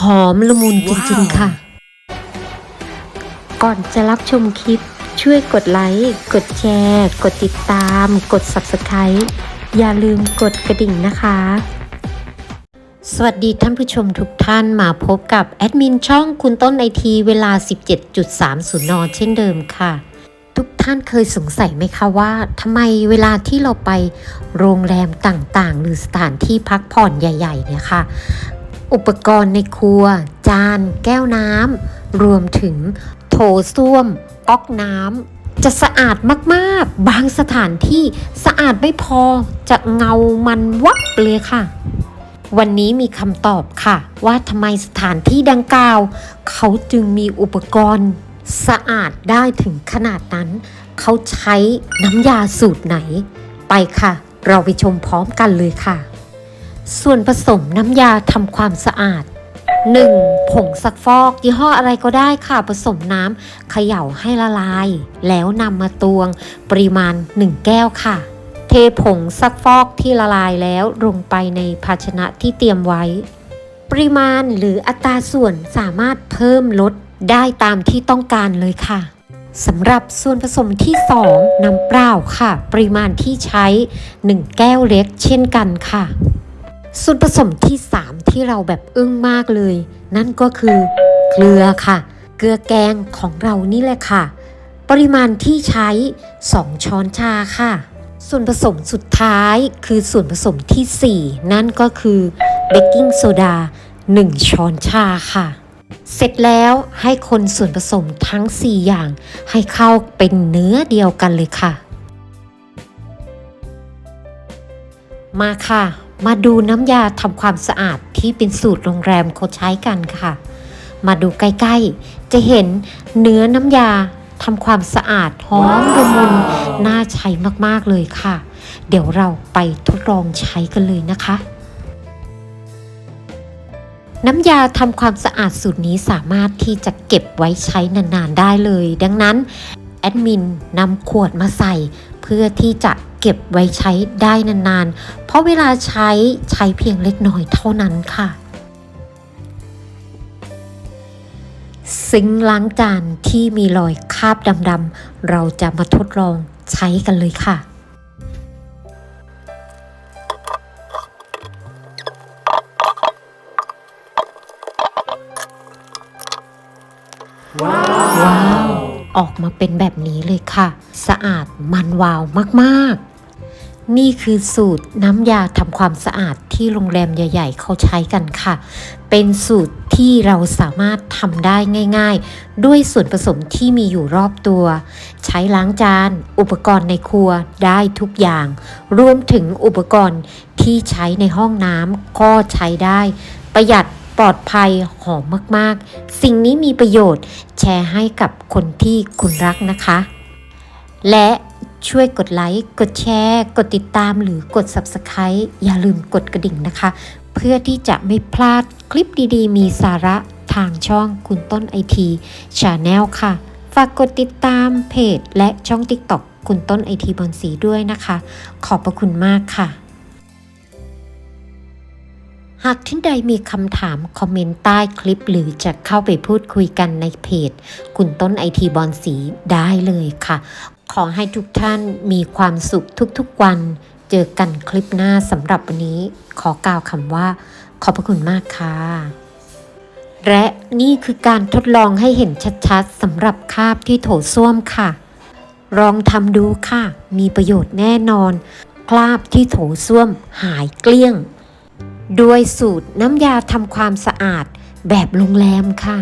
หอมละมุนจริงๆค่ะ ก่อนจะรับชมคลิปช่วยกดไลค์ กดแชร์ กดติดตาม กด Subscribe อย่าลืมกดกระดิ่งนะคะ สวัสดีท่านผู้ชมทุกท่านมาพบกับแอดมินช่องคุณต้นไอทีเวลา 17.30 น เช่นเดิมค่ะ ทุกท่านเคยสงสัยไหมคะว่าทำไมเวลาที่เราไปโรงแรมต่างๆ หรือสถานที่พักผ่อนใหญ่ ๆ เนี่ยค่ะ อุปกรณ์ในครัว จาน แก้วน้ำ รวมถึงโถส้วม ก๊อกน้ำ จะสะอาดมากๆ บางสถานที่สะอาดไม่พอจะเงามันวับเลยค่ะ วันนี้มีคำตอบค่ะ ว่าทำไมสถานที่ดังกล่าว เขาจึงมีอุปกรณ์สะอาดได้ถึงขนาดนั้น เขาใช้น้ำยาสูตรไหน ไปค่ะ เราไปชมพร้อมกันเลยค่ะ ส่วนผสมน้ำยาทำความสะอาด 1. ผงซักฟอกยี่ห้ออะไรก็ได้ค่ะ ผสมน้ำเขย่าให้ละลาย แล้วนำมาตวง ปริมาณ 1 แก้วค่ะ เทผงซักฟอกที่ละลายแล้วลงไปในภาชนะที่เตรียมไว้ ปริมาณหรืออัตราส่วนสามารถเพิ่มลดได้ตามที่ต้องการเลยค่ะสำหรับส่วนผสมที่ 2 น้ำเปล่าค่ะ ปริมาณที่ใช้ 1 แก้วเล็กเช่นกันค่ะ ส่วนผสมที่ 3 ที่เราแบบอึ้งมากเลย นั่นก็คือเกลือค่ะ เกลือแกงของเรานี่แหละค่ะ ปริมาณที่ใช้ 2 ช้อนชาค่ะ ส่วนผสมสุดท้ายคือส่วนผสมทีสี่4 นั่นก็คือเบกกิ้งโซดา 1 ช้อนชาค่ะ เสร็จแล้วให้คนส่วนผสมทั้ง 4 อย่าง ให้เข้าเป็นเนื้อเดียวกันเลยค่ะ มาค่ะ มาดูน้ำยาทำความสะอาดที่เป็นสูตรโรงแรมเขาใช้กันค่ะ มาดูใกล้ๆ จะเห็นเนื้อน้ำยาทำความสะอาดหอมละมุนน่าใช้มากๆเลยค่ะ เดี๋ยวเราไปทดลองใช้กันเลยนะคะ น้ำยาทำความสะอาดสูตรนี้สามารถที่จะเก็บไว้ใช้นานๆได้เลย ดังนั้นแอดมินนำขวดมาใส่เพื่อที่จะ เก็บไว้ใช้ได้นานๆ เพราะเวลาใช้ใช้เพียงเล็กน้อยเท่านั้นค่ะ ซิงค์ล้างจานที่มีรอยคราบดำๆ เราจะมาทดลองใช้กันเลยค่ะว้าว ออกมาเป็นแบบนี้เลยค่ะ สะอาดมันวาวมาก ๆ นี่คือสูตรน้ำยาทำความสะอาดที่โรงแรมใหญ่ ๆ เขาใช้กันค่ะ เป็นสูตรที่เราสามารถทำได้ง่าย ๆ ด้วยส่วนผสมที่มีอยู่รอบตัว ใช้ล้างจาน อุปกรณ์ในครัวได้ทุกอย่าง รวมถึงอุปกรณ์ที่ใช้ในห้องน้ำก็ใช้ได้ ประหยัดปลอดภัยหอมมากๆ สิ่งนี้มีประโยชน์แชร์ให้กับคนที่คุณรักนะคะ และ ช่วยกดไลค์ กดแชร์ กดติดตาม หรือกด Subscribe อย่าลืมกดกระดิ่งนะคะ เพื่อที่จะไม่พลาดคลิปดีๆ มีสาระทางช่องคุณต้นไอทีชาแนลค่ะ ฝากกดติดตามเพจ และช่อง TikTok คุณต้นไอทีบอลสีด้วยนะคะ ขอบพระคุณมากค่ะ หากท่านใดมีคำถาม คอมเมนต์ใต้คลิป หรือจะเข้าไปพูดคุยกันในเพจ คุณต้นไอทีบอลสีได้เลยค่ะ ขอให้ทุกท่านมีความสุขทุกๆวัน เจอกันคลิปหน้าสำหรับวันนี้ ขอกล่าวคำว่า ขอบพระคุณมากค่ะและนี่คือการทดลองให้เห็นชัดๆสำหรับคราบที่โถส้วมค่ะ ลองทำดูค่ะ มีประโยชน์แน่นอน คราบที่โถส้วมหายเกลี้ยง ด้วยสูตรน้ำยาทำความสะอาดแบบโรงแรมค่ะ